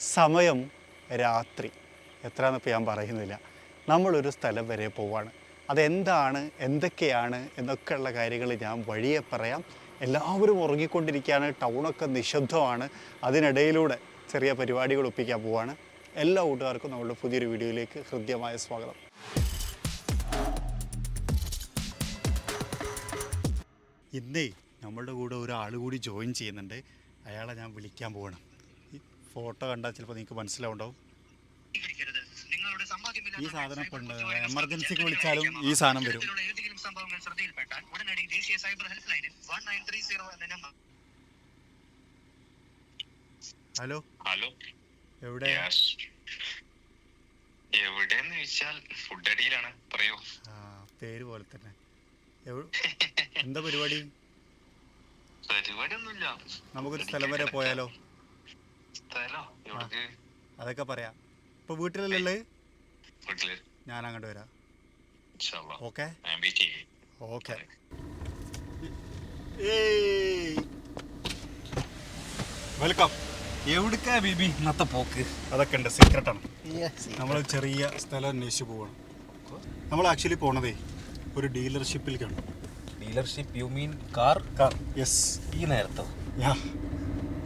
സമയം രാത്രി. എത്രയാണെന്നിപ്പോൾ ഞാൻ പറയുന്നില്ല. നമ്മളൊരു സ്ഥലം വരെ പോവാണ്. അതെന്താണ്? എന്തൊക്കെയാണ്? എന്നൊക്കെയുള്ള കാര്യങ്ങൾ ഞാൻ വഴിയെ പറയാം. എല്ലാവരും ഉറങ്ങിക്കൊണ്ടിരിക്കുകയാണ്. ടൗണൊക്കെ നിശബ്ദമാണ്. അതിനിടയിലൂടെ ചെറിയ പരിപാടികൾ ഒപ്പിക്കാൻ പോവാണ്. എല്ലാ കൂട്ടുകാർക്കും നമ്മളുടെ പുതിയൊരു വീഡിയോയിലേക്ക് ഹൃദ്യമായ സ്വാഗതം. ഇന്നേ നമ്മളുടെ കൂടെ ഒരാൾ കൂടി ജോയിൻ ചെയ്യുന്നുണ്ട്. അയാളെ ഞാൻ വിളിക്കാൻ പോവാണ്. ഈ ഫോട്ടോ കണ്ടാൽ ചിലപ്പോൾ നിങ്ങൾക്ക് മനസ്സിലാവുണ്ടാവും. ഈ സാധനം ഇപ്പോൾ ഉണ്ട് എമർജൻസിക്ക് വിളിച്ചാലും ഈ സാധനം വരും. സംഭവങ്ങൾ ശ്രദ്ധയിൽപ്പെട്ടാൽ ഉടനടി ദേശീയ സൈബർ ഹെൽപ്പ് ലൈനിൽ വൺ നയൻ ത്രീ സീറോ എന്ന നമ്പർ. ഹലോ? ഹലോ? എവിടെ? എവിടെന്ന് ചോദിച്ചാൽ ഫുഡ് അടിയിലാണ് പറയൂ. ആ പേര് പോലെ തന്നെ. എന്താ പരിപാടി? പരിപാടി ഒന്നുമില്ല നമുക്കൊരു സ്ഥലം വരെ പോയാലോ? അതൊക്കെ പറയാം. ഇപ്പൊ വീട്ടിലല്ലേ വീട്ടിൽ. ഞാൻ അങ്ങോട്ട് വരാം. ഓക്കെ? ഞാൻ ഓക്കെ. വെൽക്കം. എവിടുക്കാ ബേബി ഇന്നത്തെ പോക്ക്? അതൊക്കെ ഉണ്ട് ആണ്. നമ്മൾ ചെറിയ സ്ഥലം അന്വേഷിച്ച് പോവാണ്. നമ്മൾ ആക്ച്വലി പോണതേ ഒരു ഡീലർഷിപ്പിലേക്കാണ് dealership you mean car car yes ഈ നേരത്തോ? യാ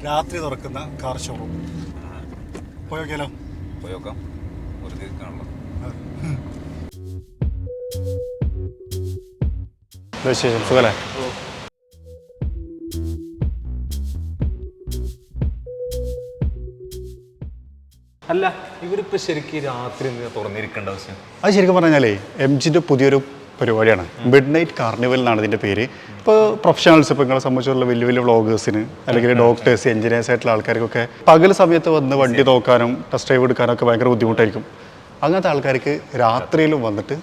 രാത്രി തുറക്കുന്ന കാർ ഷോറൂം പോയോക്കാലോ പോയോക്കാം. ഒരു തീർക്കാണല്ലോ വിശേഷം? സുഖല്ലേ? അല്ല ഇവരിപ്പോ ശരിക്കും രാത്രി തുറന്നിരിക്കേണ്ട ആവശ്യം? അത് ശരിക്കും പറഞ്ഞാലേ എം ജിന്റെ പുതിയൊരു പരിപാടിയാണ്. മിഡ് നൈറ്റ് കാർണിവൽ എന്നാണ് ഇതിന്റെ പേര്. ഇപ്പോൾ പ്രൊഫഷണൽസ് ഇപ്പോൾ നിങ്ങളെ സംബന്ധിച്ചുള്ള വലിയ വലിയ വ്ളോഗേഴ്സിന് അല്ലെങ്കിൽ ഡോക്ടേഴ്സ് എഞ്ചിനീയേഴ്സ് ആയിട്ടുള്ള ആൾക്കാർക്കൊക്കെ പകൽ സമയത്ത് വന്ന് വണ്ടി നോക്കാനും ടെസ്റ്റ് ഡ്രൈവ് എടുക്കാനും ഒക്കെ ഭയങ്കര ബുദ്ധിമുട്ടായിരിക്കും. അങ്ങനത്തെ ആൾക്കാർക്ക് രാത്രിയിലും വന്നിട്ട്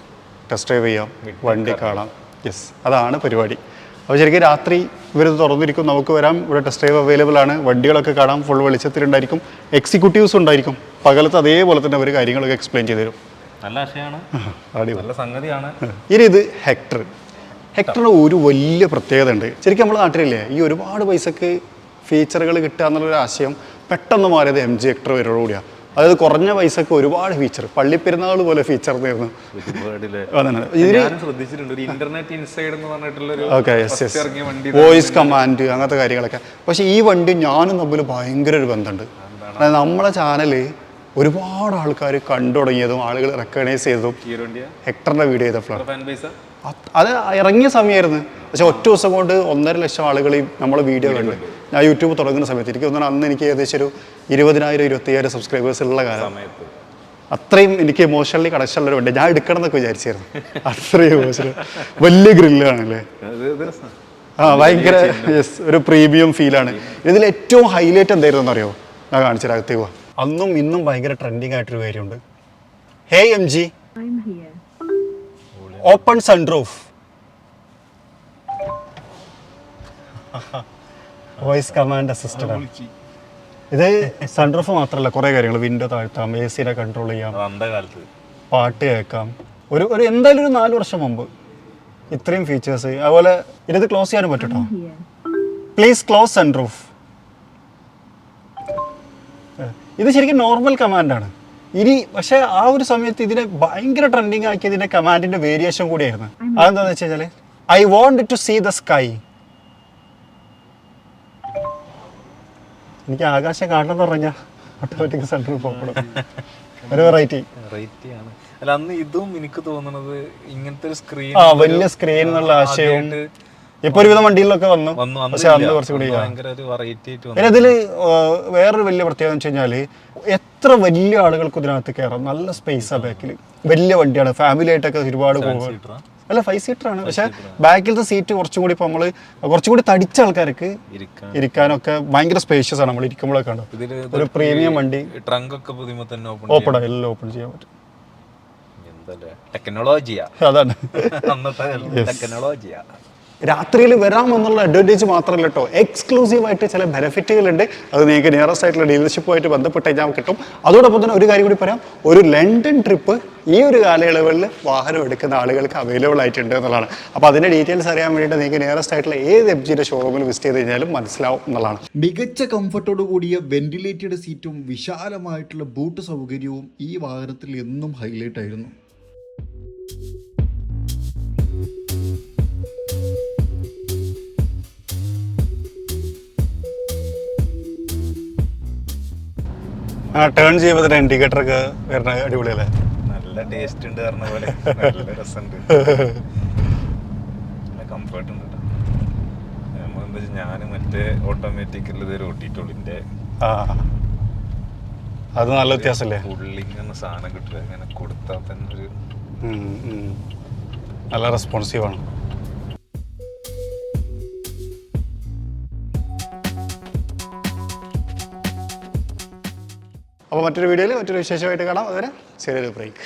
ടെസ്റ്റ് ഡ്രൈവ് ചെയ്യാം വണ്ടി കാണാം. യെസ് അതാണ് പരിപാടി. അപ്പോൾ ശരിക്കും രാത്രി ഇവർ തുറന്നിരിക്കും. നമുക്ക് വരാം. ഇവിടെ ടെസ്റ്റ് ഡ്രൈവ് അവൈലബിൾ ആണ്. വണ്ടികളൊക്കെ കാണാം. ഫുൾ വെളിച്ചത്തിലുണ്ടായിരിക്കും. എക്സിക്യൂട്ടീവ്സ് ഉണ്ടായിരിക്കും. പകലത്ത് അതേപോലെ തന്നെ അവർ കാര്യങ്ങളൊക്കെ എക്സ്പ്ലെയിൻ ചെയ്തു തരും നല്ല ആശയമാണ് നല്ല സംഗതിയാണ്. ഇനി ഇത് ഹെക്ടർ. ഹെക്ടറിന് ഒരു വലിയ പ്രത്യേകത ഉണ്ട്. ശരിക്കും നമ്മുടെ നാട്ടിലില്ലേ ഈ ഒരുപാട് പൈസക്ക് ഫീച്ചറുകൾ കിട്ടുക എന്നുള്ളൊരു ആശയം പെട്ടെന്ന് മാറിയത് എം ജി ഹെക്ടർ വരോടുകൂടിയാണ് അതായത് കുറഞ്ഞ പൈസക്ക് ഒരുപാട് ഫീച്ചർ പള്ളിപ്പെരുന്നാൾ പോലെ ഫീച്ചർ വണ്ടി വോയിസ് കമാൻഡ് അങ്ങനത്തെ കാര്യങ്ങളൊക്കെ. പക്ഷേ ഈ വണ്ടി ഞാനും തമ്മിൽ ഭയങ്കര ഒരു ബന്ധമുണ്ട്. അതായത് നമ്മളെ ചാനൽ ഒരുപാട് ആൾക്കാർ കണ്ടു തുടങ്ങിയതും ആളുകൾ റെക്കഗ്നൈസ് ചെയ്തതും ഹെക്ടറിന്റെ ഹെക്ടറിന്റെ വീഡിയോ ചെയ്തപ്പോഴാണ് ഫാൻ ബേസ് അത് ഇറങ്ങിയ സമയമായിരുന്നു. പക്ഷെ ഒറ്റ ദിവസം കൊണ്ട് ഒന്നര ലക്ഷം ആളുകൾ ഈ നമ്മളെ വീഡിയോ കണ്ട്. ഞാൻ യൂട്യൂബ് തുടങ്ങുന്ന സമയത്ത് എനിക്ക് തോന്നുന്നു അന്ന് എനിക്ക് ഏകദേശം ഒരു ഇരുപതിനായിരം ഇരുപത്തയ്യായിരം സബ്സ്ക്രൈബേഴ്സ് ഉള്ള കാലം. അത്രയും എനിക്ക് ഇമോഷണലി കണക്ഷൻ ഉള്ള ഒരു ഞാൻ എടുക്കണം എന്നൊക്കെ വിചാരിച്ചായിരുന്നു. അത്രയും ഇമോഷണൽ വലിയ ഗ്രില്ലാണല്ലേ. ആ ഭയങ്കര യെസ് ഒരു പ്രീമിയം ഫീലാണ് ഇതിൽ ഏറ്റവും ഹൈലൈറ്റ് എന്തായിരുന്നു അറിയോ ഞാൻ കാണിച്ചു അകത്തേക്ക് പോവാം അന്നും ഇന്നും ഭയങ്കര ട്രെൻഡിങ് ആയിട്ടൊരു കാര്യമുണ്ട്. Hey M G I'm here. Open sunroof voice command assistant ആണ്. ഇത് സൺറൂഫ് മാത്രമല്ല കുറേ കാര്യങ്ങൾ വിൻഡോ താഴ്ത്താം എ സിനെ കൺട്രോൾ ചെയ്യാം. പാട്ട് കേൾക്കാം. ഒരു ഒരു എന്തായാലും ഒരു നാല് വർഷം മുമ്പ് ഇത്രയും ഫീച്ചേഴ്സ് അതുപോലെ ഇത് ക്ലോസ് ചെയ്യാനും പറ്റും കേട്ടോ പ്ലീസ് ക്ലോസ് സൺറൂഫ് ഇത് ശരിക്കും നോർമൽ കമാൻഡാണ് ഇനി പക്ഷെ ആ ഒരു സമയത്ത് ഇതിനെ ഭയങ്കര ട്രെൻഡിങ് ആക്കിയതിന്റെ കമാൻഡിന്റെ വേരിയേഷൻ കൂടിയായിരുന്നു. അതെന്താന്ന് വെച്ച് കഴിഞ്ഞാൽ I want to see the sky എനിക്ക് ആകാശം കാണണം പറഞ്ഞ പറഞ്ഞാൽ ഓട്ടോമാറ്റിക് സെന്ററിൽ പോകണം ഒരു വെറൈറ്റി വെറൈറ്റി ആണ്. അല്ല അന്ന് ഇതും എനിക്ക് തോന്നുന്നത് ഇങ്ങനത്തെ ഒരു സ്ക്രീൻ ആ വലിയ സ്ക്രീൻ എന്നുള്ള ആശയവും ഇപ്പൊ ഒരുവിധം വണ്ടികളിലൊക്കെ വന്നു. പക്ഷെ അന്ന്. കുറച്ചുകൂടി ഇതിൽ വേറൊരു വലിയ പ്രത്യേകത എന്ന് വെച്ച് കഴിഞ്ഞാൽ എത്ര വലിയ ആളുകൾക്ക് ഇതിനകത്ത് കയറാം നല്ല സ്പേസാണ് ബാക്കിൽ വലിയ വണ്ടിയാണ്. ഫാമിലി ആയിട്ടൊക്കെ ഒരുപാട് പോകും? അല്ല ഫൈവ് സീറ്റർ ആണ്. പക്ഷെ ബാക്കിലത്തെ സീറ്റ് കുറച്ചും കൂടി ഇപ്പൊ നമ്മൾ കുറച്ചും കൂടി തടിച്ച ആൾക്കാർക്ക് ഇരിക്കാനൊക്കെ ഭയങ്കര സ്പേഷ്യസ് ആണ്. നമ്മൾ ഇരിക്കുമ്പോഴൊക്കെ ഇതിൽ ഒരു പ്രീമിയം വണ്ടി. ട്രങ്ക് ഒക്കെ ഓപ്പൺ ഓപ്പൺ എല്ലാം ഓപ്പൺ ചെയ്യാൻ പറ്റും. ടെക്നോളജിയാ അതാണ്. ടെക്നോളജിയാ രാത്രിയിൽ വരാമെന്നുള്ള അഡ്വാന്റേജ് മാത്രമല്ല കേട്ടോ എക്സ്ക്ലൂസീവായിട്ട് ചില ബെനിഫിറ്റുകളുണ്ട് അത് നിങ്ങൾക്ക് നിയറസ്റ്റ് ആയിട്ടുള്ള ഡീലർഷിപ്പുമായിട്ട് ബന്ധപ്പെട്ട് കഴിഞ്ഞാൽ കിട്ടും. അതോടൊപ്പം തന്നെ ഒരു കാര്യം കൂടി പറയാം. ഒരു ലണ്ടൻ ട്രിപ്പ് ഈ ഒരു കാലയളവിൽ വാഹനം എടുക്കുന്ന ആളുകൾക്ക് അവൈലബിൾ ആയിട്ടുണ്ട് എന്നുള്ളതാണ്. അപ്പോൾ അതിന്റെ ഡീറ്റെയിൽസ് അറിയാൻ വേണ്ടിയിട്ട് നിങ്ങൾക്ക് നിയറസ്റ്റ് ആയിട്ടുള്ള ഏത് എഫ് ജിയുടെ ഷോറൂമിൽ വിസിറ്റ് ചെയ്ത് കഴിഞ്ഞാലും മനസ്സിലാവും എന്നുള്ളതാണ്. മികച്ച കംഫർട്ടോട് കൂടിയ വെന്റിലേറ്റഡ് സീറ്റും വിശാലമായിട്ടുള്ള ബൂട്ട് സൗകര്യവും ഈ വാഹനത്തിൽ എന്നും ഹൈലൈറ്റ് ആയിരുന്നു. ടേൺ ചെയ്യുമ്പോൾ തന്നെ ഇൻഡിക്കേറ്റർ ഒക്കെ വരണ അടിപൊളിയല്ലേ? നല്ല ടേസ്റ്റ് ഉണ്ട് പറഞ്ഞ പോലെ. നല്ല രസമുണ്ട്. നല്ല കംഫർട്ട് ഉണ്ട് നമ്മളെന്താ വെച്ചാൽ ഞാൻ മറ്റേ ഓട്ടോമാറ്റിക്കൽ ഇതൊരു ഓട്ടിട്ടുള്ളിന്റെ ആ അത് നല്ല വ്യത്യാസമല്ലേ പുള്ളിങ് എന്ന സാധനം കിട്ടുക ഇങ്ങനെ കൊടുത്താൽ തന്നെ ഒരു. നല്ല റെസ്പോൺസീവ് ആണ്. അപ്പോൾ മറ്റൊരു വീഡിയോയിൽ മറ്റൊരു വിശേഷമായിട്ട് കാണാം. അതുവരെ ചെറിയൊരു ബ്രേക്ക്